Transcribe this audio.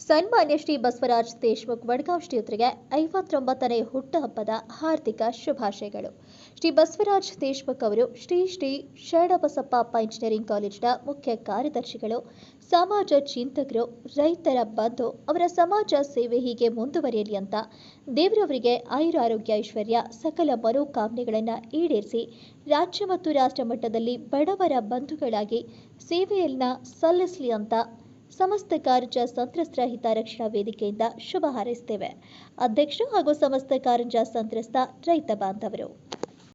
ಸನ್ಮಾನ್ಯ ಶ್ರೀ ಬಸವರಾಜ್ ದೇಶ್ಮುಖ್ ವಡ್ಗಾಂವ್ ಶ್ರೀಯುತರಿಗೆ ಐವತ್ತೊಂಬತ್ತನೇ ಹುಟ್ಟುಹಬ್ಬದ ಹಾರ್ದಿಕ ಶುಭಾಶಯಗಳು. ಶ್ರೀ ಬಸವರಾಜ್ ದೇಶ್ಮುಖ್ ಅವರು ಶ್ರೀ ಶ್ರೀ ಶರಣಬಸಪ್ಪ ಇಂಜಿನಿಯರಿಂಗ್ ಕಾಲೇಜಿನ ಮುಖ್ಯ ಕಾರ್ಯದರ್ಶಿಗಳು, ಸಮಾಜ ಚಿಂತಕರು, ರೈತರ ಬಂಧು, ಅವರ ಸಮಾಜ ಸೇವೆ ಹೀಗೆ ಮುಂದುವರಿಯಲಿ ಅಂತ ದೇವರವರಿಗೆ ಆಯುರಾರೋಗ್ಯ ಐಶ್ವರ್ಯ ಸಕಲ ಮನೋಕಾಮನೆಗಳನ್ನು ಈಡೇರಿಸಿ ರಾಜ್ಯ ಮತ್ತು ರಾಷ್ಟ್ರ ಮಟ್ಟದಲ್ಲಿ ಬಡವರ ಬಂಧುಗಳಾಗಿ ಸೇವೆಯನ್ನ ಸಲ್ಲಿಸಲಿ ಅಂತ ಸಮಸ್ತ ಕಾರಂಜ ಸಂತ್ರಸ್ತರ ಹಿತರಕ್ಷಣಾ ವೇದಿಕೆಯಿಂದ ಶುಭ ಹಾರೈಸುತ್ತೇವೆ. ಅಧ್ಯಕ್ಷ ಹಾಗೂ ಸಮಸ್ತ ಕಾರಂಜ ಸಂತ್ರಸ್ತ ರೈತ ಬಾಂಧವರು.